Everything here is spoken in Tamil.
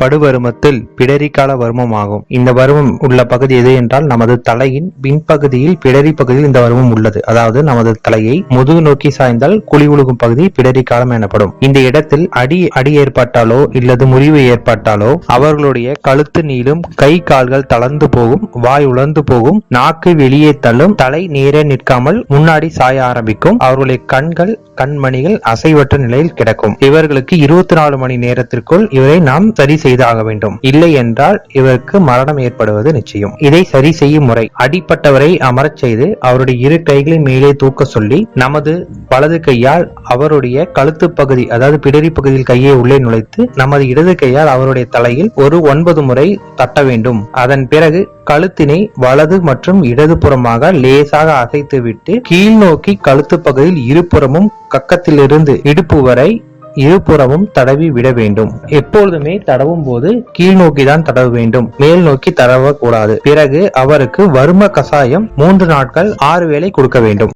படுவருமத்தில் பிடரிக்கால வருமம் ஆகும் இந்த வருமம் உள்ள பகுதி எது என்றால் நமது தலையின் பின்பகுதியில் பிடரி பகுதியில் இந்த வருமம் உள்ளது. அதாவது நமது தலையை முதுகு நோக்கி சாய்ந்தால் குழி உழுகும் பகுதி பிடரி காலம் எனப்படும். இந்த இடத்தில் அடி அடி ஏற்பட்டாலோ இல்லது முறிவு ஏற்பட்டாலோ அவர்களுடைய கழுத்து நீளும் கை கால்கள் தளர்ந்து போகும் வாய் உலர்ந்து போகும் நாக்கு வெளியே தள்ளும் தலை நேரே நிற்காமல் முன்னாடி சாய ஆரம்பிக்கும். அவர்களுடைய கண்கள் கண்மணிகள் அசைவற்ற நிலையில் கிடக்கும். இவர்களுக்கு இருபத்தி நாலு மணி நேரத்திற்குள் இவரை நாம் சரி செய்தாக வேண்டும். இல்லை என்றால் இவருக்கு மரணம் ஏற்படுவது நிச்சயம். இதை சரி செய்யும் முறை. அடிப்பட்டவரை அமரச் செய்து அவருடைய இரு கைகளை மேலே தூக்க சொல்லி நமது வலது கையால் அவருடைய கழுத்து பகுதி அதாவது பிடரி பகுதியில் கையை உள்ளே நுழைத்து நமது இடது கையால் அவருடைய தலையில் ஒரு ஒன்பது முறை தட்ட வேண்டும். அதன் பிறகு கழுத்தினை வலது மற்றும் இடதுபுறமாக லேசாக அசைத்துவிட்டு கீழ் நோக்கி கழுத்து பகுதியில் இருபுறமும் கக்கத்திலிருந்து இடுப்பு வரை இருபுறமும் தடவி விட வேண்டும். எப்பொழுதுமே தடவும் போது கீழ் நோக்கி தான் தடவ வேண்டும். மேல் நோக்கி தடவ கூடாது பிறகு அவருக்கு வரும கசாயம் மூன்று நாட்கள் ஆறு வேளை கொடுக்க வேண்டும்.